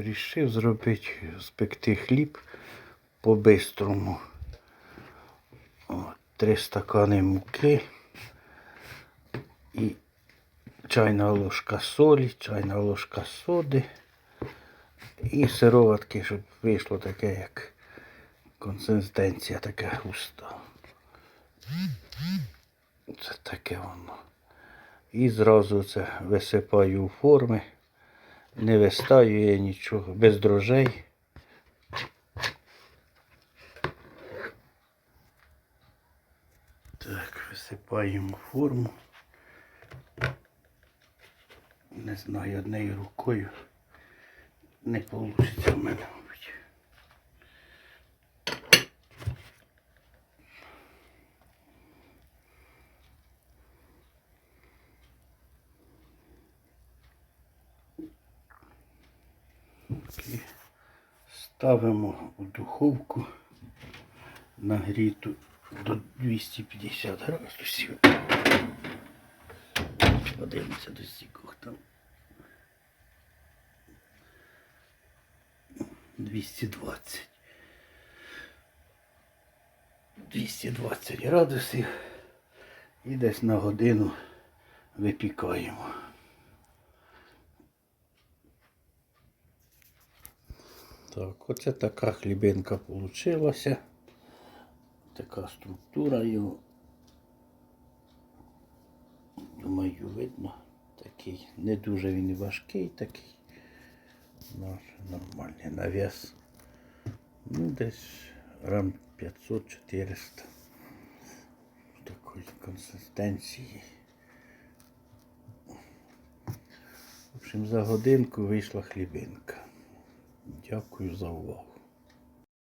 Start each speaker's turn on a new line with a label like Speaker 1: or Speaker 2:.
Speaker 1: Рішив зробити, спекти хліб по-бистрому. Три стакани муки і чайна ложка солі, чайна ложка соди і сироватки, щоб вийшло таке, як консистенція така густа. Це таке воно. І зразу це висипаю у форми. Не вистаю я нічого, без дрожей. Так, висипаємо форму. Не знаю, однією рукою не вийде в мене, І ставимо у духовку нагріту до 250 градусів. Подивимося до стікох там. 220. 220 градусів і десь на годину випікаємо. Так, оце така хлібинка получилася. Така структура його. Думаю, видно. Такий, не дуже він і важкий такий. Ну, нормальний навес. Ну, десь грам 500-400. Такої консистенції. В общем, за годинку вийшла хлібинка. Дякую за увагу.